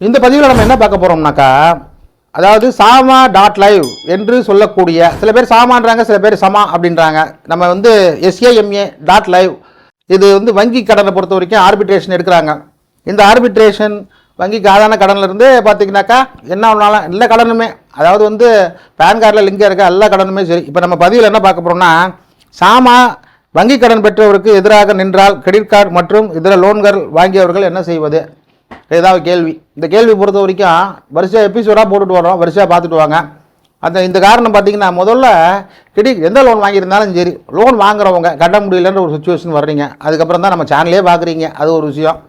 இந்த பதிவில் நம்ம என்ன பார்க்க போகிறோம்னாக்கா அதாவது சாமா டாட் லைவ் என்று சொல்லக்கூடிய சில பேர் சாமான்றாங்க சில பேர் சமா அப்படின்றாங்க. நம்ம வந்து எஸ்ஏஎம்ஏ டாட் லைவ் இது வந்து வங்கி கடனை பொறுத்த வரைக்கும் ஆர்பிட்ரேஷன் எடுக்கிறாங்க. இந்த ஆர்பிட்ரேஷன் வங்கிக்கு ஆதான கடன்லேருந்து பார்த்தீங்கன்னாக்கா என்ன ஒன்றாலும் எல்லா கடனுமே அதாவது வந்து பேன் கார்டில் லிங்காக இருக்க எல்லா கடனுமே சரி. இப்போ நம்ம பதிவில் என்ன பார்க்க போகிறோம்னா சாமா வங்கி கடன் பெற்றவருக்கு எதிராக நின்றால் கிரெடிட் கார்டு மற்றும் இதர லோன்கள் வாங்கியவர்கள் என்ன செய்வது? ஏதாவது கேள்வி. இந்த கேள்வி பொறுத்த வரைக்கும் வரிசையாக எபிசோடாக போட்டுட்டு வரோம் வரிசையாக பார்த்துட்டு வாங்க. அந்த இந்த காரணம் பார்த்தீங்கன்னா முதல்ல கிடி எந்த லோன் வாங்கியிருந்தாலும் சரி லோன் வாங்குறவங்க கட்ட முடியலன்ற ஒரு சுச்சுவேஷன் வர்றீங்க. அதுக்கப்புறம் தான் நம்ம சேனலே பார்க்குறீங்க. அது ஒரு விஷயம்.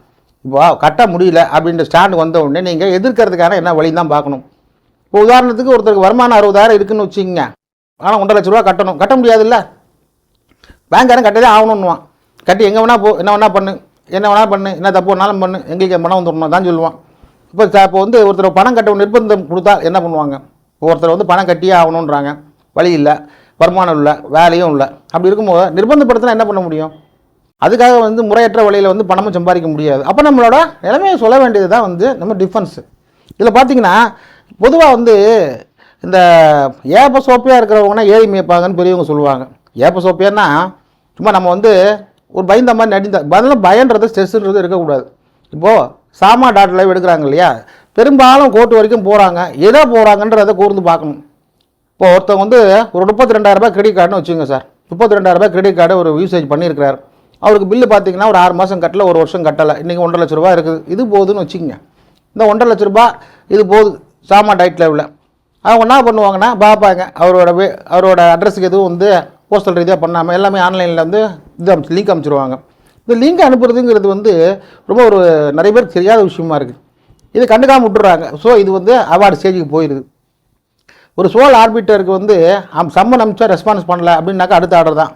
இப்போ கட்ட முடியல அப்படின்ற ஸ்டாண்டு வந்த உடனே நீங்கள் எதிர்க்கிறதுக்கான என்ன வழி தான் பார்க்கணும். இப்போ உதாரணத்துக்கு ஒருத்தருக்கு வருமானம் அறுபதாயிரம் இருக்குன்னு வச்சுக்கோங்க. ஆனால் ஒன்றரை லட்ச ரூபா கட்டணும். கட்ட முடியாதுல்ல. பேங்க்காரன் கட்டதே ஆகணுன்னுவான் கட்டி எங்கே வேணா போ என்ன வேணா பண்ணு. என்ன வேணால் பண்ணு என்ன தப்பு வேணாலும் பண்ணு எங்களுக்கு பணம் வந்துடணும் தான் சொல்லுவான். இப்போ இப்போ வந்து ஒருத்தர் பணம் கட்ட நிர்பந்தம் கொடுத்தா என்ன பண்ணுவாங்க? இப்போ ஒருத்தர் வந்து பணம் கட்டியே ஆகணுன்றாங்க வழி இல்லை வருமானம் இல்லை வேலையும் இல்லை. அப்படி இருக்கும்போது நிர்பந்தப்படுத்தினா என்ன பண்ண முடியும்? அதுக்காக வந்து முறையற்ற வழியில் வந்து பணமும் சம்பாதிக்க முடியாது. அப்போ நம்மளோட நிலைமையை சொல்ல வேண்டியது தான் வந்து நம்ம டிஃபென்ஸு இதில் பார்த்தீங்கன்னா பொதுவாக வந்து இந்த ஏப்ப சோப்பியாக இருக்கிறவங்கன்னா ஏறி மேய்ப்பாங்கன்னு பெரியவங்க சொல்லுவாங்க. ஏப்ப சோப்பியான்னா சும்மா நம்ம வந்து ஒரு பயந்த மாதிரி நடிந்த பதில் பயன்றது ஸ்ட்ரெஸ்ன்றது இருக்கக்கூடாது. இப்போது சாமா டாட் லைவ் எடுக்கிறாங்க இல்லையா? பெரும்பாலும் கோர்ட்டு வரைக்கும் போகிறாங்க எதை போகிறாங்கன்றதை கூர்ந்து பார்க்கணும். இப்போ ஒருத்தவங்க வந்து ஒரு முப்பத்தி ரெண்டாயிரரூபா கிரெடிட் கார்டுன்னு வச்சுங்க சார். முப்பத்தி ரெண்டாயிரரூபா கிரெடிட் கார்டு ஒரு யூசேஜ் பண்ணியிருக்கிறார். அவருக்கு பில்லு பார்த்தீங்கன்னா ஒரு ஆறு மாதம் கட்டலை ஒரு வருஷம் கட்டலை. இன்றைக்கி ஒன்றரை லட்ச ரூபா இருக்குது. இது போகுதுன்னு வச்சுக்கோங்க. இந்த ஒன்றரை லட்ச ரூபா இது போகுது சாமா டைட் லெவலில் அவங்க என்ன பண்ணுவாங்கன்னா பார்ப்பாங்க அவரோட அவரோட அட்ரஸுக்கு எதுவும் வந்து போஸ்டல் ரீதியாக பண்ணாமல் எல்லாமே ஆன்லைனில் வந்து இது அனுப்பிச்சு லிங்க் அனுப்பிச்சிருவாங்க இந்த லிங்க் அனுப்புறதுங்கிறது வந்து ரொம்ப ஒரு நிறைய பேருக்கு தெரியாத விஷயமா இருக்குது இது கண்டுக்காமல் விட்டுறாங்க. ஸோ இது வந்து அவார்டு ஸ்டேஜுக்கு போயிடுது ஒரு சோல் ஆர்பிட்டருக்கு வந்து அம் சம்மன் அமிச்சா ரெஸ்பான்ஸ் பண்ணல அப்படின்னாக்கா அடுத்த ஆர்டர் தான்.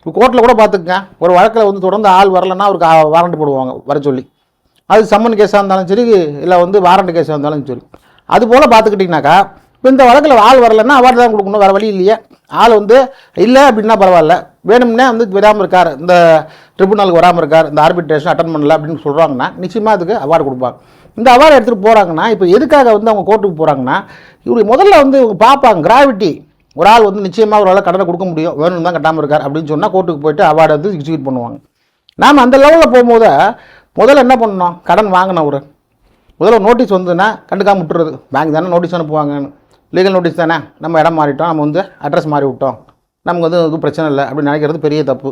இப்போ கோர்ட்டில் கூட பார்த்துக்கங்க. ஒரு வழக்கில் வந்து தொடர்ந்து ஆள் வரலன்னா அவருக்கு வாரண்ட் போடுவாங்க வர சொல்லி. அது சம்மன் கேஸாக இருந்தாலும் சரி இல்லை வந்து வாரண்ட் கேஸாக இருந்தாலும் சரி. அது போல் பார்த்துக்கிட்டிங்கனாக்கா இப்போ இந்த வழக்கில் ஆள் வரலன்னா அவார்டு தான் கொடுக்கணும் வேறு வழி இல்லையே. ஆள் வந்து இல்லை அப்படின்னா பரவாயில்ல. வேணும்னே வந்து விடாமல் இருக்கார். இந்த ட்ரிபுனலுக்கு வராமல் இருக்கார். இந்த ஆர்பிட்ரேஷன் அட்டன் பண்ணல அப்படின்னு சொல்கிறாங்கன்னா நிச்சயமாக அதுக்கு அவார்டு கொடுப்பாங்க. இந்த அவார்டு எடுத்துகிட்டு போகிறாங்கன்னா இப்போ எதுக்காக வந்து அவங்க கோர்ட்டுக்கு போகிறாங்கன்னா இவரு முதல்ல வந்து இவங்க பார்ப்பாங்க கிராவிட்டி ஒரு ஆள் வந்து நிச்சயமாக ஒரு ஆள் கடனை கொடுக்க முடியும். வேணும்னு தான் கட்டாமல் இருக்கார் அப்படின்னு சொன்னால் கோர்ட்டுக்கு போயிட்டு அவார்டு வந்து எக்ஸிக்யூட் பண்ணுவாங்க. நாம் அந்த லெவலில் போகும்போது முதல்ல என்ன பண்ணணும்? கடன் வாங்கின ஒரு முதல்ல நோட்டீஸ் வந்ததுன்னா கண்டுக்காமல் விட்டுறது. பேங்க் தானே நோட்டீஸ் அனுப்புவாங்கன்னு. லீகல் நோட்டீஸ் தானே? நம்ம இடம் மாறிட்டோம் நம்ம வந்து அட்ரஸ் மாறி விட்டோம் நமக்கு வந்து எதுவும் பிரச்சனை இல்லை அப்படின்னு நினைக்கிறது பெரிய தப்பு.